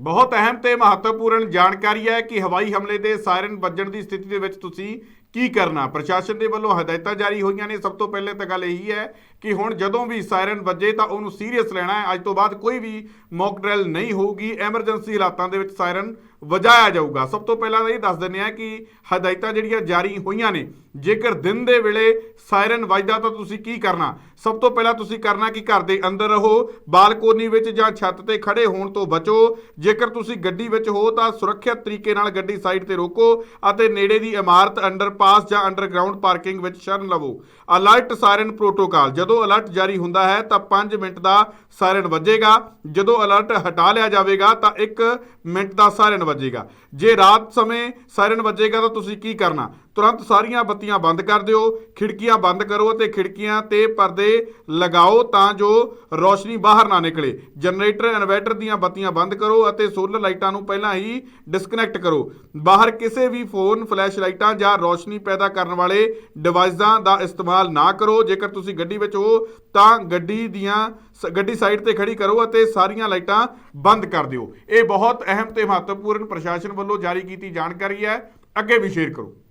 ਬਹੁਤ ਅਹਿਮ ਤੇ ਮਹੱਤਵਪੂਰਨ ਜਾਣਕਾਰੀ ਹੈ ਕਿ ਹਵਾਈ ਹਮਲੇ ਦੇ ਸਾਇਰਨ ਵੱਜਣ ਦੀ ਸਥਿਤੀ ਦੇ ਵਿੱਚ ਤੁਸੀਂ ਕੀ ਕਰਨਾ। ਪ੍ਰਸ਼ਾਸਨ ਦੇ ਵੱਲੋਂ ਹਦਾਇਤਾਂ ਜਾਰੀ ਹੋਈਆਂ ਨੇ। ਸਭ ਤੋਂ ਪਹਿਲੇ ਤਾਂ ਗੱਲ ਇਹੀ ਹੈ ਕਿ ਹੁਣ ਜਦੋਂ ਵੀ ਸਾਇਰਨ ਵੱਜੇ ਤਾਂ ਉਹਨੂੰ ਸੀਰੀਅਸ ਲੈਣਾ ਹੈ। ਅੱਜ ਤੋਂ ਬਾਅਦ ਕੋਈ ਵੀ ਮੌਕ ਡਰਿਲ ਨਹੀਂ ਹੋਊਗੀ। ਐਮਰਜੈਂਸੀ ਹਾਲਾਤਾਂ ਦੇ ਵਿੱਚ ਸਾਇਰਨ ਵਜਾਇਆ ਜਾਊਗਾ। ਸਭ ਤੋਂ ਪਹਿਲਾਂ ਤਾਂ ਇਹ ਦੱਸ ਦਿੰਦੇ ਆ ਕਿ ਹਦਾਇਤਾਂ ਜਿਹੜੀਆਂ ਜਾਰੀ ਹੋਈਆਂ ਨੇ, ਜੇਕਰ ਦਿਨ ਦੇ ਵੇਲੇ ਸਾਇਰਨ ਵੱਜਦਾ ਤਾਂ ਤੁਸੀਂ ਕੀ ਕਰਨਾ? ਸਭ ਤੋਂ ਪਹਿਲਾਂ ਤੁਸੀਂ ਕਰਨਾ ਕਿ ਘਰ ਦੇ ਅੰਦਰ ਰਹੋ ਬਾਲਕੋਨੀ ਵਿੱਚ ਜਾਂ ਛੱਤ ਤੇ ਖੜੇ ਹੋਣ ਤੋਂ ਬਚੋ। ਜੇਕਰ ਤੁਸੀਂ ਗੱਡੀ ਵਿੱਚ ਹੋ ਤਾਂ ਸੁਰੱਖਿਅਤ ਤਰੀਕੇ ਨਾਲ ਗੱਡੀ ਸਾਈਡ ਤੇ ਰੋਕੋ ਅਤੇ ਨੇੜੇ ਦੀ ਇਮਾਰਤ, ਅੰਡਰਪਾਸ ਜਾਂ ਅੰਡਰਗਰਾਉਂਡ ਪਾਰਕਿੰਗ ਵਿੱਚ ਸ਼ਰਨ ਲਵੋ। ਅਲਰਟ ਸਾਇਰਨ ਪ੍ਰੋਟੋਕਾਲ, ਜਦੋਂ ਅਲਰਟ ਜਾਰੀ ਹੁੰਦਾ ਹੈ ਤਾਂ 5 ਮਿੰਟ ਦਾ ਸਾਇਰਨ ਵੱਜੇਗਾ। ਜਦੋਂ ਅਲਰਟ ਹਟਾ ਲਿਆ ਜਾਵੇਗਾ ਤਾਂ 1 ਮਿੰਟ ਦਾ ਸਾਇਰਨ ਵੱਜੇਗਾ। ਜੇ ਰਾਤ ਸਮੇਂ ਸਾਇਰਨ ਵੱਜੇਗਾ ਤਾਂ ਤੁਸੀਂ ਕੀ ਕਰਨਾ? ਤੁਰੰਤ ਸਾਰੀਆਂ ਬੱਤੀਆਂ ਬੰਦ ਕਰ ਦਿਓ, ਖਿੜਕੀਆਂ ਬੰਦ ਕਰੋ ਅਤੇ ਖਿੜਕੀਆਂ ਤੇ ਪਰਦੇ ਲਗਾਓ ਤਾਂ ਜੋ ਰੋਸ਼ਨੀ ਬਾਹਰ ਨਾ ਨਿਕਲੇ। ਜਨਰੇਟਰ, ਇਨਵਰਟਰ ਦੀਆਂ ਬੱਤੀਆਂ ਬੰਦ ਕਰੋ ਅਤੇ ਸੋਲਰ ਲਾਈਟਾਂ ਨੂੰ ਪਹਿਲਾਂ ਹੀ ਡਿਸਕਨੈਕਟ ਕਰੋ। ਬਾਹਰ ਕਿਸੇ ਵੀ ਫੋਨ ਫਲੈਸ਼ ਲਾਈਟਾਂ ਜਾਂ ਰੋਸ਼ਨੀ ਪੈਦਾ ਕਰਨ ਵਾਲੇ ਡਿਵਾਈਸਾਂ ਦਾ ਇਸਤੇਮਾਲ ਨਾ ਕਰੋ। ਜੇਕਰ ਤੁਸੀਂ ਗੱਡੀ ਵਿੱਚ ਹੋ ਤਾਂ ਗੱਡੀ ਦੀਆਂ ਸ- ਗੱਡੀ ਸਾਈਡ ਤੇ ਖੜੀ ਕਰੋ ਅਤੇ ਸਾਰੀਆਂ ਲਾਈਟਾਂ ਬੰਦ ਕਰ ਦਿਓ। ਇਹ ਬਹੁਤ ਅਹਿਮ ਤੇ ਮਹੱਤਵਪੂਰਨ ਪ੍ਰਸ਼ਾਸਨ ਵੱਲੋਂ ਜਾਰੀ ਕੀਤੀ ਜਾਣਕਾਰੀ ਹੈ। ਅੱਗੇ ਵੀ ਸ਼ੇਅਰ ਕਰੋ।